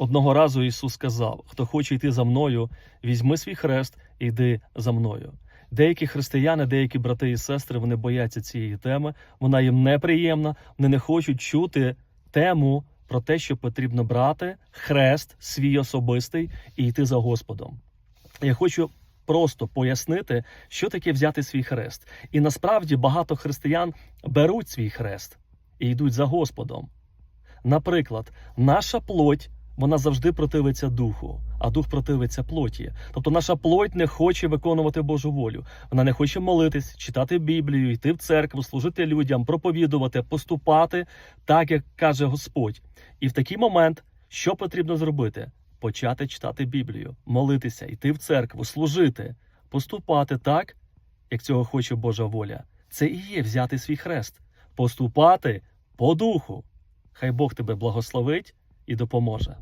Одного разу Ісус сказав: Хто хоче йти за мною, візьми свій хрест і йди за мною. Деякі християни, деякі брати і сестри, вони бояться цієї теми. Вона їм неприємна. Вони не хочуть чути тему про те, що потрібно брати хрест свій особистий і йти за Господом. Я хочу просто пояснити, що таке взяти свій хрест. І насправді багато християн беруть свій хрест і йдуть за Господом. Наприклад, наша плоть вона завжди противиться духу, а дух противиться плоті. Тобто наша плоть не хоче виконувати Божу волю. Вона не хоче молитись, читати Біблію, йти в церкву, служити людям, проповідувати, поступати так, як каже Господь. І в такий момент що потрібно зробити? Почати читати Біблію, молитися, йти в церкву, служити, поступати так, як цього хоче Божа воля. Це і є взяти свій хрест, поступати по духу. Хай Бог тебе благословить і допоможе.